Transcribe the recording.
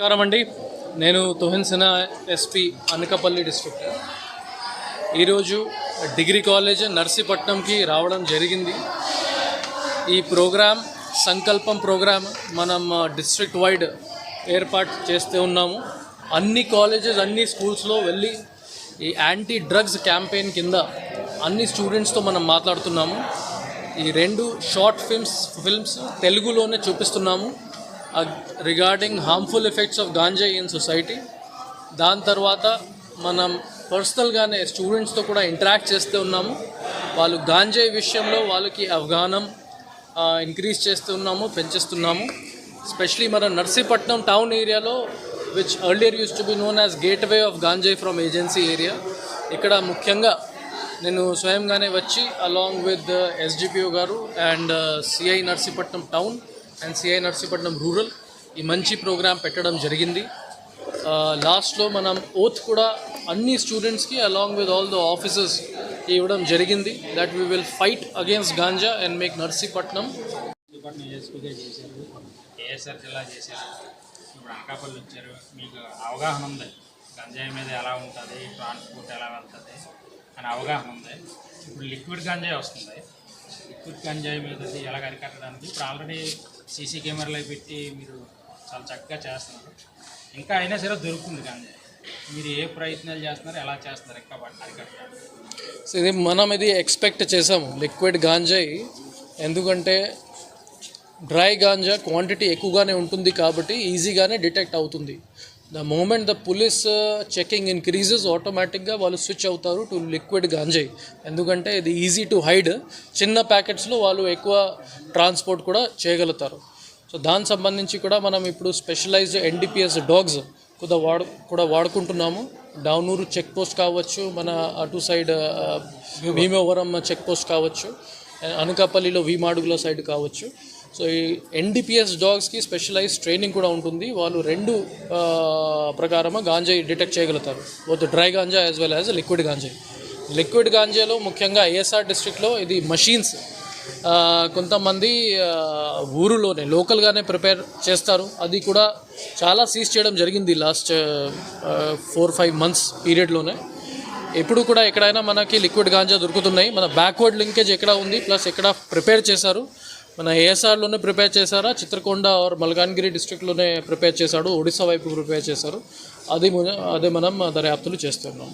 నమస్కారం అండి. నేను తుహిన్ సిన్హా ఎస్పీ అనకాపల్లి డిస్ట్రిక్ట్. ఈరోజు డిగ్రీ కాలేజ్ నర్సీపట్నంకి రావడం జరిగింది. ఈ ప్రోగ్రామ్ సంకల్పం ప్రోగ్రామ్ మనం డిస్ట్రిక్ట్ వైడ్ ఏర్పాటు చేస్తూ ఉన్నాము. అన్ని కాలేజెస్ అన్ని స్కూల్స్లో వెళ్ళి ఈ యాంటీ డ్రగ్స్ క్యాంపెయిన్ కింద అన్ని స్టూడెంట్స్తో మనం మాట్లాడుతున్నాము. ఈ రెండు షార్ట్ ఫిల్మ్స్ ఫిల్మ్స్ తెలుగులోనే చూపిస్తున్నాము. Regarding harmful effects of ganja in society దాని తర్వాత మనం పర్సనల్గానే స్టూడెంట్స్తో కూడా ఇంటరాక్ట్ చేస్తూ ఉన్నాము. వాళ్ళు గాంజా విషయంలో వాళ్ళకి అవగాహనం ఇంక్రీజ్ చేస్తున్నాము పెంచేస్తున్నాము. స్పెషలీ మన నర్సీపట్నం టౌన్ ఏరియాలో which earlier used to be known as gateway of ganja from agency area ఇక్కడ ముఖ్యంగా నేను స్వయంగానే వచ్చి అలాంగ్ విత్ ఎస్డిపిఓ గారు and CI uh, Narsipatnam town and CI Narsipatnam rural ఈ మంచి ప్రోగ్రాం పెట్టడం జరిగింది. లాస్ట్లో మనం ఓత్ కూడా అన్ని స్టూడెంట్స్కి along with all the officers ఇవ్వడం జరిగింది. That we will fight against ganja and make Narsipatnam. Department జిల్లా చేశారు. ఇప్పుడు అనకాపల్లి వచ్చారు. మీకు అవగాహన ఉంది? గంజాయి మీద ఎలా ఉంటుంది? ట్రాన్స్పోర్ట్ ఎలా వెళ్తుంది? అని అవగాహన ఉంది. ఇప్పుడు లిక్విడ్ గంజాయి వస్తుంది. లిక్విడ్ గంజాయి మీద ఎలా అరికట్టడానికి ఇప్పుడు ఆల్రెడీ సీసీ కెమెరాలు పెట్టి మీరు చాలా చక్కగా చేస్తున్నారు. ఇంకా అయినా సరే దొరుకుతుంది గంజాయి మీరు ఏ ప్రయత్నాలు చేస్తున్నారు ఎలా చేస్తున్నారు ఇంకా అరికట్టడానికి సో ఇది మనం ఇది ఎక్స్పెక్ట్ చేసాము లిక్విడ్ గాంజాయి. ఎందుకంటే డ్రై గాంజా క్వాంటిటీ ఎక్కువగానే ఉంటుంది కాబట్టి ఈజీగానే డిటెక్ట్ అవుతుంది. The moment the police checking increases ఆటోమేటిక్గా వాళ్ళు స్విచ్ అవుతారు టు లిక్విడ్ గాంజాయి ఎందుకంటే ఇది ఈజీ టు హైడ్ చిన్న ప్యాకెట్స్లో వాళ్ళు ఎక్కువ ట్రాన్స్పోర్ట్ కూడా చేయగలుగుతారు. సో దానికి సంబంధించి కూడా మనం ఇప్పుడు స్పెషలైజ్డ్ ఎన్డిపిఎస్ డాగ్స్ కూడా వాడు కూడా వాడుకుంటున్నాము. డౌనూరు చెక్ పోస్ట్ కావచ్చు మన అటు సైడ్ ఆ, భీమవరం. చెక్ పోస్ట్ కావచ్చు అనకాపల్లిలో వీమాడుగుల సైడ్ కావచ్చు. సో ఈ ఎన్డిపిఎస్ డాగ్స్కి స్పెషలైజ్ ట్రైనింగ్ కూడా ఉంటుంది. వాళ్ళు రెండు ప్రకారమా ప్రకారము గాంజాయి డిటెక్ట్ చేయగలుగుతారు. Both dry ganja as well as liquid ganja liquid గాంజాలో ముఖ్యంగా ఏఎస్ఆర్ డిస్ట్రిక్ట్లో ఇది మషీన్స్ కొంతమంది ఊరులోనే లోకల్గానే ప్రిపేర్ చేస్తారు. అది కూడా చాలా సీజ్ చేయడం జరిగింది లాస్ట్ ఫోర్ ఫైవ్ మంత్స్ పీరియడ్లోనే ఎప్పుడు కూడా ఎక్కడైనా మనకి లిక్విడ్ గాంజా దొరుకుతున్నాయి. మన బ్యాక్వర్డ్ లింకేజ్ ఎక్కడ ఉంది? ప్లస్ ఎక్కడ ప్రిపేర్ చేశారు? మన ఏఎస్ఆర్లోనే ప్రిపేర్ చేశారా? చిత్రకొండ ఆర్ మల్కాన్గిరి డిస్ట్రిక్ట్లోనే ప్రిపేర్ చేశాడు? ఒడిశా వైపు ప్రిపేర్ చేశారు? అది అదే మనం దర్యాప్తులు చేస్తున్నాం.